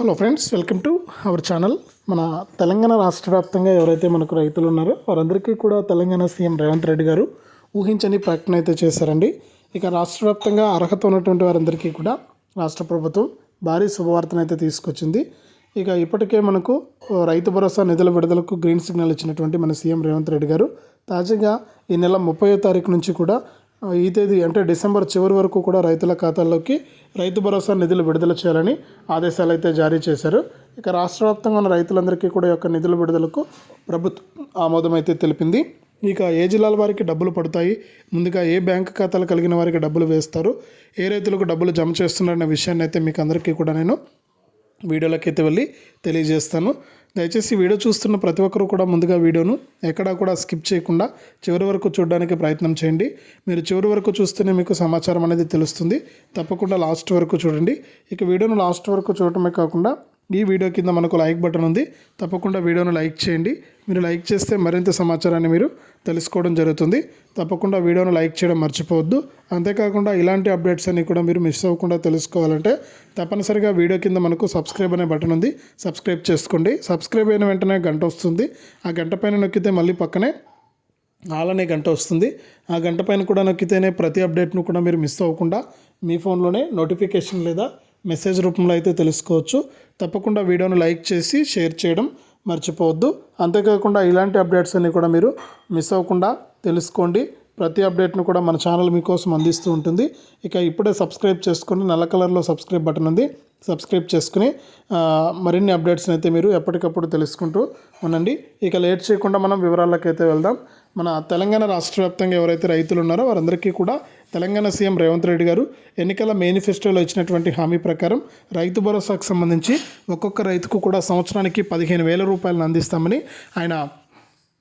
Hello friends welcome to our channel మన తెలంగాణ రాష్ట్ర వ్యాప్తంగా ఎవరైతే మనకు రైతులు ఉన్నారో వారందరికీ కూడా తెలంగాణ సీఎం రేవంత్ రెడ్డి గారు ఊహించని ప్రకటన అయితే చేశారండి. ఇక రాష్ట్ర వ్యాప్తంగా అర్హత ఉన్నటువంటి వారందరికీ కూడా రాష్ట్ర ప్రభుత్వం భారీ శుభవార్తను అయితే తీసుకొచ్చింది. ఇక ఇప్పటికే మనకు రైతు భరోసా నిధుల విడుదలకు గ్రీన్ సిగ్నల్ ఇచ్చినటువంటి మన సీఎం రేవంత్ రెడ్డి గారు తాజాగా ఈ నెల ముప్పై తారీఖు నుంచి కూడా ఈ తేదీ అంటే డిసెంబర్ చివరి వరకు కూడా రైతుల ఖాతాల్లోకి రైతు భరోసా నిధులు విడుదల చేయాలని ఆదేశాలు అయితే జారీ చేశారు. ఇక రాష్ట్ర వ్యాప్తంగా ఉన్న రైతులందరికీ కూడా యొక్క నిధుల విడుదలకు ప్రభుత్వం ఆమోదం అయితే తెలిపింది. ఇక ఏ జిల్లాల వారికి డబ్బులు పడతాయి? ముందుగా ఏ బ్యాంక్ ఖాతాలు కలిగిన వారికి డబ్బులు వేస్తారు? ఏ రైతులకు డబ్బులు జమ చేస్తున్నారనే విషయాన్ని అయితే మీకు అందరికీ కూడా నేను వీడియోలోకి అయితే వెళ్ళి తెలియజేస్తాను. దయచేసి వీడియో చూస్తున్న ప్రతి ఒక్కరు కూడా ముందుగా వీడియోను ఎక్కడా కూడా స్కిప్ చేయకుండా చివరి వరకు చూడడానికి ప్రయత్నం చేయండి. మీరు చివరి వరకు చూస్తేనే మీకు సమాచారం అనేది తెలుస్తుంది. తప్పకుండా లాస్ట్ వరకు చూడండి. ఇక వీడియోను లాస్ట్ వరకు చూడటమే కాకుండా ఈ వీడియో కింద మనకు లైక్ బటన్ ఉంది. తప్పకుండా వీడియోను లైక్ చేయండి. మీరు లైక్ చేస్తే మరింత సమాచారాన్ని మీరు తెలుసుకోవడం జరుగుతుంది. తప్పకుండా వీడియోను లైక్ చేయడం మర్చిపోవద్దు. అంతేకాకుండా ఇలాంటి అప్డేట్స్ అన్ని కూడా మీరు మిస్ అవ్వకుండా తెలుసుకోవాలంటే తప్పనిసరిగా వీడియో కింద మనకు సబ్స్క్రైబ్ అనే బటన్ ఉంది. సబ్స్క్రైబ్ చేసుకోండి. సబ్స్క్రైబ్ అయిన వెంటనే గంట వస్తుంది. ఆ గంట పైన నొక్కితే మళ్ళీ పక్కనే ఆలనే గంట వస్తుంది. ఆ గంట పైన కూడా నొక్కితేనే ప్రతి అప్డేట్ను కూడా మీరు మిస్ అవ్వకుండా మీ ఫోన్లోనే నోటిఫికేషన్ లేదా మెసేజ్ రూపంలో అయితే తెలుసుకోవచ్చు. తప్పకుండా వీడియోను లైక్ చేసి షేర్ చేయడం మర్చిపోవద్దు. అంతేకాకుండా ఇలాంటి అప్డేట్స్ అన్నీ కూడా మీరు మిస్ అవ్వకుండా తెలుసుకోండి. ప్రతి అప్డేట్ను కూడా మన ఛానల్ మీకోసం అందిస్తూ ఉంటుంది. ఇక ఇప్పుడే సబ్స్క్రైబ్ చేసుకుని నల్ల కలర్లో సబ్స్క్రైబ్ బటన్ ఉంది. సబ్స్క్రైబ్ చేసుకుని మరిన్ని అప్డేట్స్ని అయితే మీరు ఎప్పటికప్పుడు తెలుసుకుంటూ ఉండండి. ఇక లేట్ చేయకుండా మనం వివరాల్లోకి అయితే వెళ్దాం. మన తెలంగాణ రాష్ట్ర వ్యాప్తంగా ఎవరైతే రైతులు ఉన్నారో వారందరికీ కూడా తెలంగాణ సీఎం రేవంత్ రెడ్డి గారు ఎన్నికల మేనిఫెస్టోలో ఇచ్చినటువంటి హామీ ప్రకారం రైతు భరోసాకు సంబంధించి ఒక్కొక్క రైతుకు కూడా సంవత్సరానికి పదిహేను వేల రూపాయలను అందిస్తామని ఆయన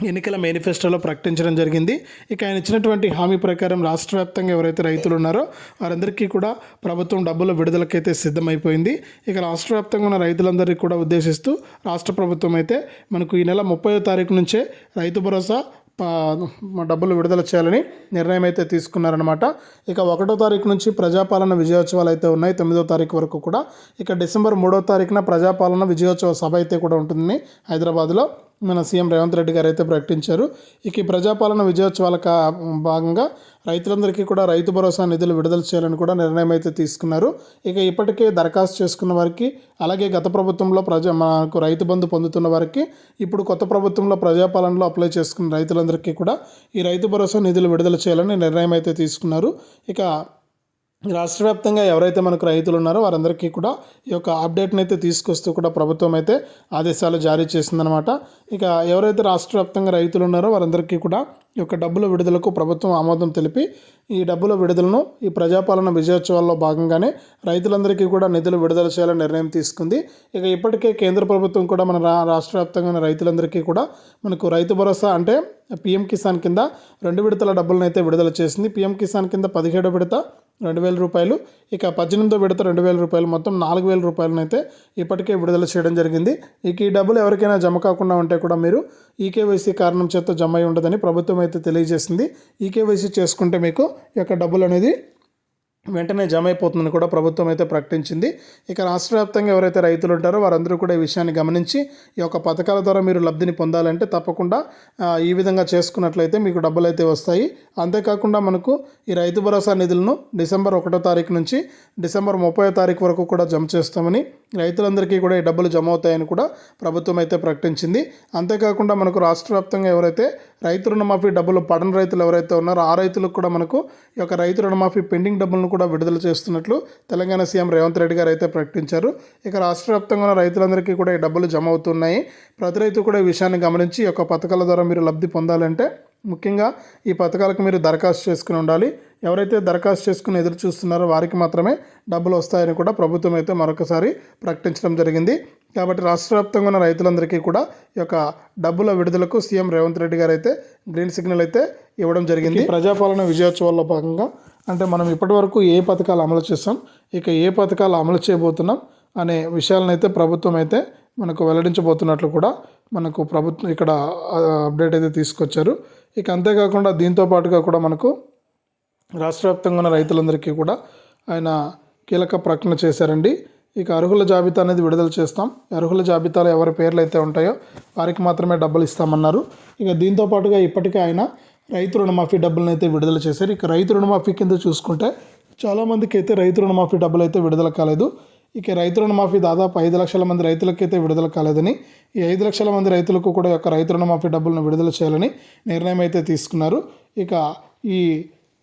ఎన్నికల మేనిఫెస్టోలో ప్రకటించడం జరిగింది. ఇక ఆయన ఇచ్చినటువంటి హామీ ప్రకారం రాష్ట్ర వ్యాప్తంగా ఎవరైతే రైతులు ఉన్నారో వారందరికీ కూడా ప్రభుత్వం డబ్బుల విడుదలకైతే సిద్ధమైపోయింది. ఇక రాష్ట్ర వ్యాప్తంగా ఉన్న రైతులందరికీ కూడా ఉద్దేశిస్తూ రాష్ట్ర ప్రభుత్వం అయితే మనకు ఈ నెల ముప్పై తారీఖు నుంచే రైతు భరోసా డబ్బులు విడుదల చేయాలని నిర్ణయం అయితే తీసుకున్నారనమాట ఇక ఒకటో తారీఖు నుంచి ప్రజాపాలన విజయోత్సవాలు అయితే ఉన్నాయి. తొమ్మిదో తారీఖు వరకు కూడా. ఇక డిసెంబర్ మూడో తారీఖున ప్రజాపాలన విజయోత్సవ సభ అయితే కూడా ఉంటుందని హైదరాబాద్లో మన సీఎం రేవంత్ రెడ్డి గారు అయితే ప్రకటించారు. ఇక ఈ ప్రజాపాలన విజయోత్సవాల కా భాగంగా రైతులందరికీ కూడా రైతు భరోసా నిధులు విడుదల చేయాలని కూడా నిర్ణయం అయితే తీసుకున్నారు. ఇక ఇప్పటికే దరఖాస్తు చేసుకున్న వారికి అలాగే గత ప్రభుత్వంలో ప్రజా మనకు రైతు బంధు పొందుతున్న వారికి ఇప్పుడు కొత్త ప్రభుత్వంలో ప్రజాపాలనలో అప్లై చేసుకున్న రైతులందరికీ కూడా ఈ రైతు భరోసా నిధులు విడుదల చేయాలని నిర్ణయం అయితే తీసుకున్నారు. ఇక రాష్ట్ర వ్యాప్తంగా ఎవరైతే మనకు రైతులు ఉన్నారో వారందరికీ కూడా ఈ యొక్క అప్డేట్ని అయితే తీసుకొస్తూ కూడా ప్రభుత్వం అయితే ఆదేశాలు జారీ చేసిందనమాట ఇక ఎవరైతే రాష్ట్ర వ్యాప్తంగా రైతులు ఉన్నారో వారందరికీ కూడా యొక్క డబ్బుల విడుదలకు ప్రభుత్వం ఆమోదం తెలిపి ఈ డబ్బుల విడుదలను ఈ ప్రజాపాలన విజయోత్సవాల్లో భాగంగానే రైతులందరికీ కూడా నిధులు విడుదల చేయాలని నిర్ణయం తీసుకుంది. ఇక ఇప్పటికే కేంద్ర ప్రభుత్వం కూడా మన రా రాష్ట్ర వ్యాప్తంగా రైతులందరికీ కూడా మనకు రైతు భరోసా అంటే పిఎం కిసాన్ కింద రెండు విడతల డబ్బులను అయితే విడుదల చేసింది. పిఎం కిసాన్ కింద పదిహేడు విడత రెండు వేల రూపాయలు. ఇక పద్దెనిమిదో విడత రెండు వేల రూపాయలు. మొత్తం నాలుగు వేల రూపాయలనైతే ఇప్పటికే విడుదల చేయడం జరిగింది. ఇక ఈ డబ్బులు ఎవరికైనా జమ కాకుండా ఉంటే కూడా మీరు ఈకేవైసీ కారణం చేత జమ అయి ఉండదని ప్రభుత్వం అయితే తెలియజేసింది. ఈకేవైసీ చేసుకుంటే మీకు ఈ యొక్క డబ్బులు అనేది వెంటనే జమ అయిపోతుందని కూడా ప్రభుత్వం అయితే ప్రకటించింది. ఇక రాష్ట్ర వ్యాప్తంగా ఎవరైతే రైతులు ఉంటారో వారందరూ కూడా ఈ విషయాన్ని గమనించి ఈ యొక్క పథకాల ద్వారా మీరు లబ్ధిని పొందాలంటే తప్పకుండా ఈ విధంగా చేసుకున్నట్లయితే మీకు డబ్బులు అయితే వస్తాయి. అంతేకాకుండా మనకు ఈ రైతు భరోసా నిధులను డిసెంబర్ ఒకటో తారీఖు నుంచి డిసెంబర్ ముప్పై తారీఖు వరకు కూడా జమ చేస్తామని రైతులందరికీ కూడా ఈ డబ్బులు జమ అవుతాయని కూడా ప్రభుత్వం అయితే ప్రకటించింది. అంతేకాకుండా మనకు రాష్ట్ర వ్యాప్తంగా ఎవరైతే రైతు రుణమాఫీ డబ్బులు పడని రైతులు ఎవరైతే ఉన్నారో ఆ రైతులకు కూడా మనకు ఈ యొక్క రైతు రుణమాఫీ పెండింగ్ డబ్బులను కూడా విడుదల చేస్తున్నట్లు తెలంగాణ సీఎం రేవంత్ రెడ్డి గారు అయితే ప్రకటించారు. ఇక రాష్ట్ర వ్యాప్తంగా ఉన్న రైతులందరికీ కూడా ఈ డబ్బులు జమ అవుతున్నాయి ప్రతి రైతు కూడా ఈ విషయాన్ని గమనించి ఈ యొక్క పథకాల ద్వారా మీరు లబ్ధి పొందాలంటే ముఖ్యంగా ఈ పథకాలకు మీరు దరఖాస్తు చేసుకుని ఉండాలి. ఎవరైతే దరఖాస్తు చేసుకుని ఎదురు చూస్తున్నారో వారికి మాత్రమే డబ్బులు వస్తాయని కూడా ప్రభుత్వం అయితే మరొకసారి ప్రకటించడం జరిగింది. కాబట్టి రాష్ట్ర వ్యాప్తంగా ఉన్న రైతులందరికీ కూడా ఈ యొక్క డబ్బుల విడుదలకు సీఎం రేవంత్ రెడ్డి గారు అయితే గ్రీన్ సిగ్నల్ అయితే ఇవ్వడం జరిగింది. ప్రజాపాలన విజయోత్సవాల్లో భాగంగా అంటే మనం ఇప్పటివరకు ఏ పథకాలు అమలు చేస్తాం ఇక ఏ పథకాలు అమలు చేయబోతున్నాం అనే విషయాలను అయితే ప్రభుత్వం అయితే మనకు వెల్లడించబోతున్నట్లు కూడా మనకు ప్రభుత్వం ఇక్కడ అప్డేట్ అయితే తీసుకొచ్చారు. ఇక అంతేకాకుండా దీంతో పాటుగా కూడా మనకు రాష్ట్ర వ్యాప్తంగా ఉన్న రైతులందరికీ కూడా ఆయన కీలక ప్రకటన చేశారండి. ఇక అర్హుల జాబితా అనేది విడుదల చేస్తాం. అర్హుల జాబితాలో ఎవరి పేర్లు అయితే ఉంటాయో వారికి మాత్రమే డబ్బులు ఇస్తామన్నారు. ఇక దీంతో పాటుగా ఇప్పటికే ఆయన రైతు రుణమాఫీ డబ్బులను అయితే విడుదల చేశారు. ఇక రైతు రుణమాఫీ కింద చూసుకుంటే చాలామందికి అయితే రైతు రుణమాఫీ డబ్బులు అయితే విడుదల కాలేదు. ఇక రైతు రుణమాఫీ దాదాపు ఐదు లక్షల మంది రైతులకైతే విడుదల కాలేదని ఈ ఐదు లక్షల మంది రైతులకు కూడా యొక్క రైతు రుణమాఫీ డబ్బులను విడుదల చేయాలని నిర్ణయం అయితే తీసుకున్నారు. ఇక ఈ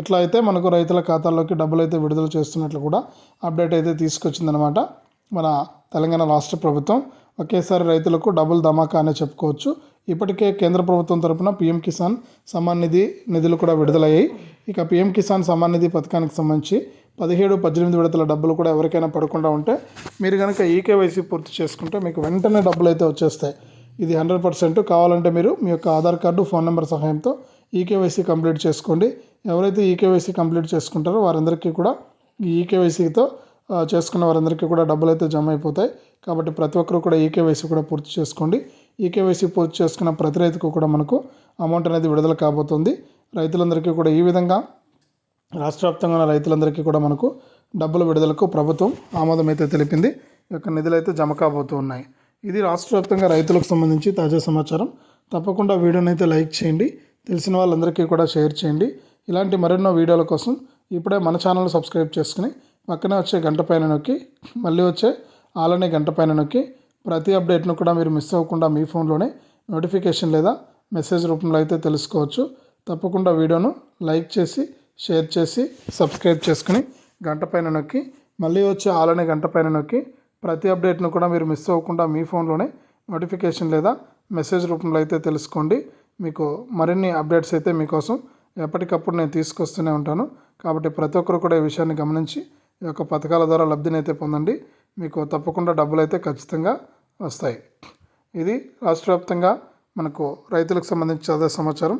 ఇట్లా అయితే మనకు రైతుల ఖాతాల్లోకి డబ్బులు అయితే విడుదల చేస్తున్నట్లు కూడా అప్డేట్ అయితే తీసుకొచ్చిందనమాట మన తెలంగాణ రాష్ట్ర ప్రభుత్వం. ఒకేసారి రైతులకు డబుల్ ధమాకా అనే చెప్పుకోవచ్చు. ఇప్పటికే కేంద్ర ప్రభుత్వం తరపున పీఎం కిసాన్ సమ్మాన్ నిధి నిధులు కూడా విడుదలయ్యాయి. ఇక పీఎం కిసాన్ సమ్మాన్ నిధి పథకానికి సంబంధించి పదిహేడు పద్దెనిమిది విడతల డబ్బులు కూడా ఎవరికైనా పడకుండా ఉంటే మీరు కనుక ఈకేవైసీ పూర్తి చేసుకుంటే మీకు వెంటనే డబ్బులు అయితే వచ్చేస్తాయి. ఇది హండ్రెడ్ పర్సెంట్ కావాలంటే మీరు మీ యొక్క ఆధార్ కార్డు ఫోన్ నెంబర్ సహాయంతో ఈకేవైసీ కంప్లీట్ చేసుకోండి. ఎవరైతే ఈకేవైసీ కంప్లీట్ చేసుకుంటారో వారందరికీ కూడా ఈ ఈకేవైసీతో చేసుకున్న వారందరికీ కూడా డబ్బులు అయితే జమ అయిపోతాయి. కాబట్టి ప్రతి ఒక్కరు కూడా ఈకేవైసీ కూడా పూర్తి చేసుకోండి. ఈకేవైసీ పూర్తి చేసుకున్న ప్రతి రైతుకు కూడా మనకు అమౌంట్ అనేది విడుదల కాబోతుంది. రైతులందరికీ కూడా ఈ విధంగా రాష్ట్ర వ్యాప్తంగా ఉన్న రైతులందరికీ కూడా మనకు డబ్బుల విడుదలకు ప్రభుత్వం ఆమోదం అయితే తెలిపింది. ఈ యొక్క నిధులు అయితే జమ కాబోతూ ఉన్నాయి. ఇది రాష్ట్ర వ్యాప్తంగా రైతులకు సంబంధించి తాజా సమాచారం. తప్పకుండా వీడియోని అయితే లైక్ చేయండి. తెలిసిన వాళ్ళందరికీ కూడా షేర్ చేయండి. ఇలాంటి మరెన్నో వీడియోల కోసం ఇప్పుడే మన ఛానల్ సబ్స్క్రైబ్ చేసుకుని పక్కనే వచ్చే గంట పైన నొక్కి మళ్ళీ వచ్చే ఆలనే గంట పైన నొక్కి ప్రతి అప్డేట్ను కూడా మీరు మిస్ అవ్వకుండా మీ ఫోన్లోనే నోటిఫికేషన్ లేదా మెసేజ్ రూపంలో అయితే తెలుసుకోవచ్చు. తప్పకుండా వీడియోను లైక్ చేసి షేర్ చేసి సబ్స్క్రైబ్ చేసుకుని గంట పైన నొక్కి మళ్ళీ వచ్చే ఆలనే గంట పైన నొక్కి ప్రతి అప్డేట్ను కూడా మీరు మిస్ అవ్వకుండా మీ ఫోన్లోనే నోటిఫికేషన్ లేదా మెసేజ్ రూపంలో అయితే తెలుసుకోండి. మీకు మరిన్ని అప్డేట్స్ అయితే మీకోసం ఎప్పటికప్పుడు నేను తీసుకొస్తూనే ఉంటాను. కాబట్టి ప్రతి ఒక్కరు కూడా ఈ విషయాన్ని గమనించి ఈ యొక్క పథకాల ద్వారా లబ్ధిని అయితే పొందండి. మీకు తప్పకుండా డబ్బులు అయితే ఖచ్చితంగా వస్తాయి. ఇది రాష్ట్ర వ్యాప్తంగా మనకు రైతులకు సంబంధించి అదే సమాచారం.